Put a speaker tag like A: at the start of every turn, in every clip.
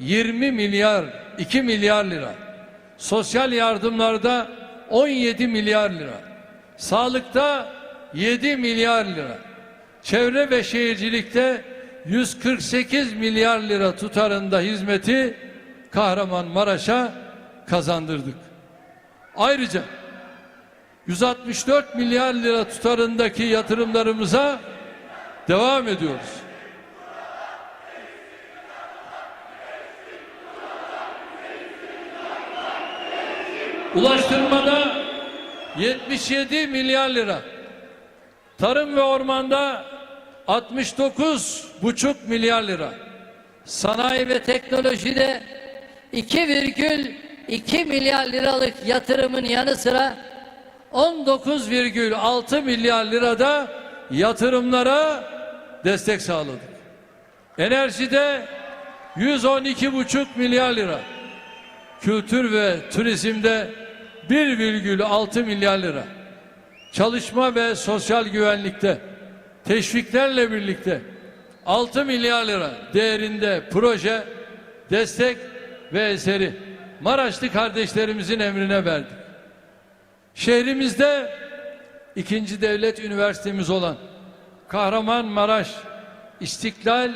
A: 20 milyar 2 milyar lira. Sosyal yardımlarda 17 milyar lira. Sağlıkta 7 milyar lira. Çevre ve şehircilikte 148 milyar lira tutarında hizmeti Kahramanmaraş'a kazandırdık. Ayrıca 164 milyar lira tutarındaki yatırımlarımıza devam ediyoruz. Ulaştırmada 77 milyar lira. Tarım ve ormanda 69,5 milyar lira.
B: Sanayi ve teknolojide 2,2 milyar liralık yatırımın yanı sıra
A: 19,6 milyar lirada yatırımlara destek sağladık. Enerjide 112,5 milyar lira. Kültür ve turizmde 1,6 milyar lira. Çalışma ve sosyal güvenlikte teşviklerle birlikte 6 milyar lira değerinde proje, destek ve eseri Maraşlı kardeşlerimizin emrine verdik. Şehrimizde ikinci devlet üniversitemiz olan Kahramanmaraş İstiklal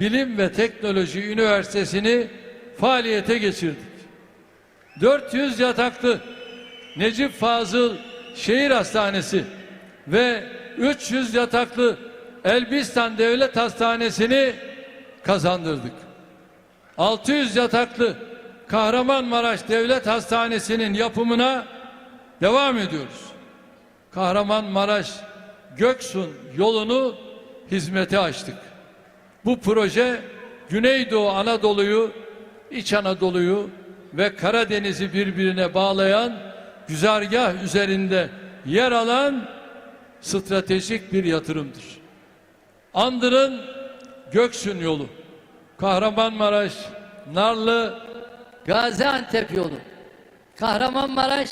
A: Bilim ve Teknoloji Üniversitesi'ni faaliyete geçirdik. 400 yataklı Necip Fazıl Şehir Hastanesi ve 300 yataklı Elbistan Devlet Hastanesi'ni kazandırdık. 600 yataklı Kahramanmaraş Devlet Hastanesi'nin yapımına devam ediyoruz. Kahramanmaraş Göksun yolunu hizmete açtık. Bu proje Güneydoğu Anadolu'yu, İç Anadolu'yu ve Karadeniz'i birbirine bağlayan güzergah üzerinde yer alan stratejik bir yatırımdır. Andırın Göksun yolu, Kahramanmaraş, Narlı,
B: Gaziantep yolu, Kahramanmaraş,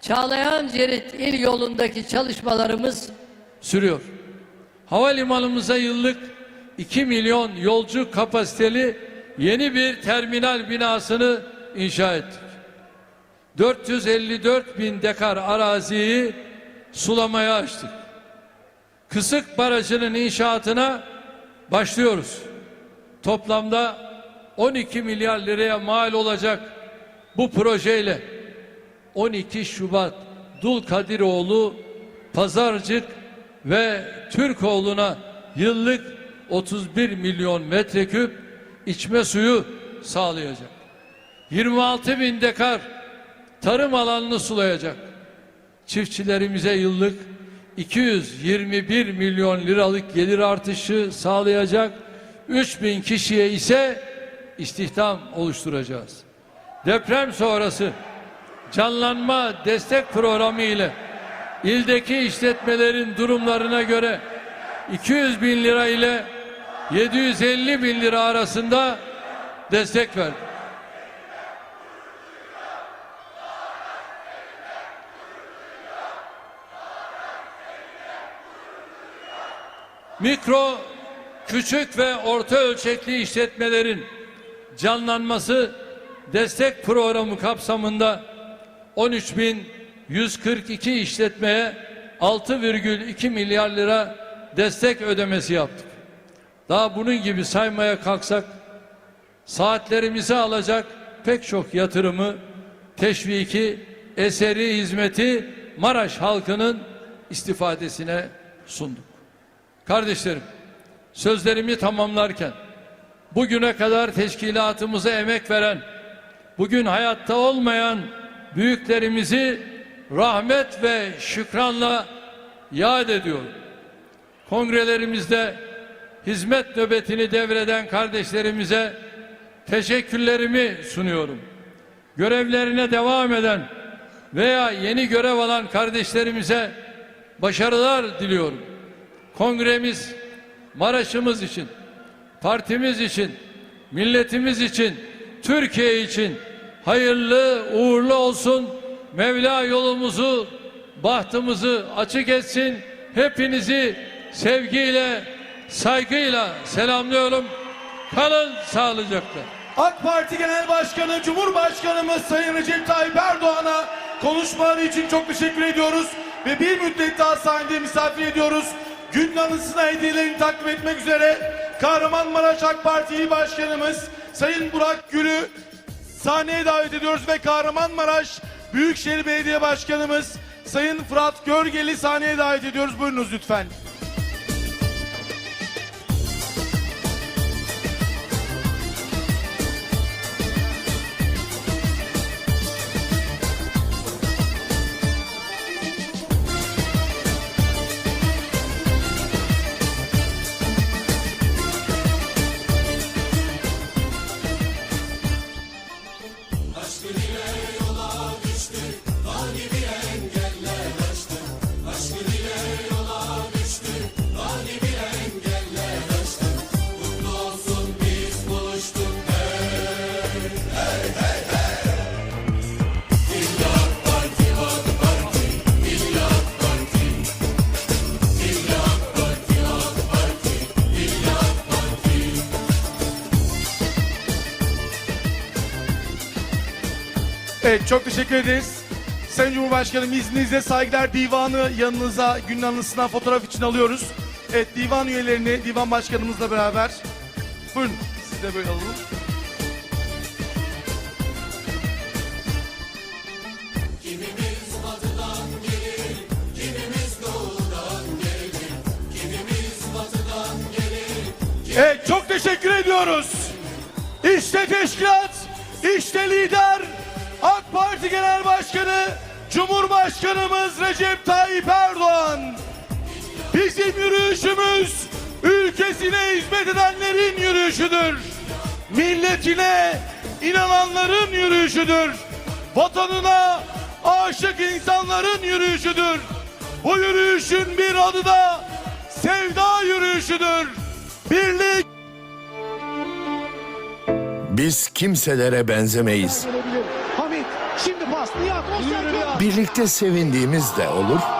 B: Çağlayan Cerit il yolundaki çalışmalarımız
A: sürüyor. Havalimanımıza yıllık 2 milyon yolcu kapasiteli yeni bir terminal binasını inşa ettik. 454 bin dekar araziyi sulamaya açtık. Kısık Barajı'nın inşaatına başlıyoruz. Toplamda 12 milyar liraya mal olacak bu projeyle 12 Şubat Dulkadiroğlu Pazarcık ve Türkoğlu'na yıllık 31 milyon metreküp içme suyu sağlayacak. 26 bin dekar tarım alanını sulayacak. Çiftçilerimize yıllık 221 milyon liralık gelir artışı sağlayacak. 3 bin kişiye ise istihdam oluşturacağız. Deprem sonrası canlanma destek programı ile ildeki işletmelerin durumlarına göre 200 bin lira ile 750 bin lira arasında destek verdi. Mikro, küçük ve orta ölçekli işletmelerin canlanması destek programı kapsamında 13.142 işletmeye 6,2 milyar lira destek ödemesi yaptık. Daha bunun gibi saymaya kalksak saatlerimizi alacak pek çok yatırımı, teşviki, eseri hizmeti Maraş halkının istifadesine sunduk. Kardeşlerim, sözlerimi tamamlarken bugüne kadar teşkilatımıza emek veren, bugün hayatta olmayan büyüklerimizi rahmet ve şükranla yad ediyorum. Kongrelerimizde hizmet nöbetini devreden kardeşlerimize teşekkürlerimi sunuyorum. Görevlerine devam eden veya yeni görev alan kardeşlerimize başarılar diliyorum. Kongremiz Maraş'ımız için, partimiz için, milletimiz için, Türkiye için hayırlı, uğurlu olsun. Mevla yolumuzu, bahtımızı açık etsin. Hepinizi sevgiyle, saygıyla selamlıyorum. Kalın sağlıcakla.
C: AK Parti Genel Başkanı Cumhurbaşkanımız Sayın Recep Tayyip Erdoğan'a konuşmaları için çok teşekkür ediyoruz. Ve bir müddet daha sahnede misafir ediyoruz. Gün anısına hediyelerini takdim etmek üzere Kahramanmaraş AK Parti İl Başkanımız Sayın Burak Gül'ü sahneye davet ediyoruz ve Kahramanmaraş Büyükşehir Belediye Başkanımız Sayın Fırat Görgel'i sahneye davet ediyoruz. Buyurunuz lütfen. Selena. Evet çok teşekkür ederiz. Sayın Cumhurbaşkanım izninizle saygılar divanı yanınıza günün anısından fotoğraf için alıyoruz. Evet divan üyelerini divan başkanımızla beraber. Buyurun siz de böyle alalım. Evet çok teşekkür ediyoruz. İşte teşkilat, işte lider, AK Parti Genel Başkanı, Cumhurbaşkanımız Recep Tayyip Erdoğan. Bizim yürüyüşümüz ülkesine hizmet edenlerin yürüyüşüdür. Milletine inananların yürüyüşüdür. Vatanına aşık insanların yürüyüşüdür. Bu yürüyüşün bir adı da sevda yürüyüşüdür. Birlik
D: Biz kimselere benzemeyiz. Birlikte sevindiğimiz de olur.